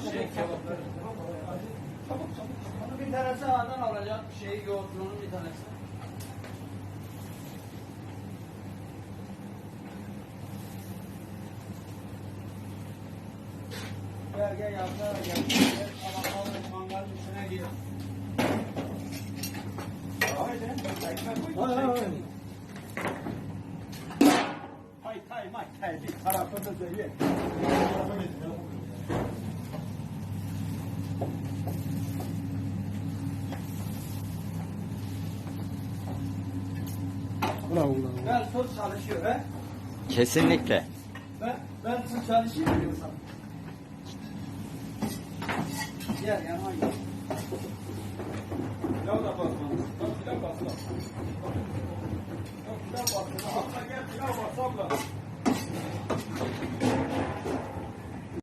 şey kebapları. Çabuk çabuk. Onu bir tanesi ağdan alacak. Şeyi yoğurtlunun bir tanesi. Gel gel yanına gel. Al mangalın içine gir. Hay, hay, hay. Hay may hay. Bir tarafını da ye. Bravo bravo. Ben sos çalışıyor he. Kesinlikle. Ben, ben sos çalışıyor mu diyorsam? Gel yanıma gel.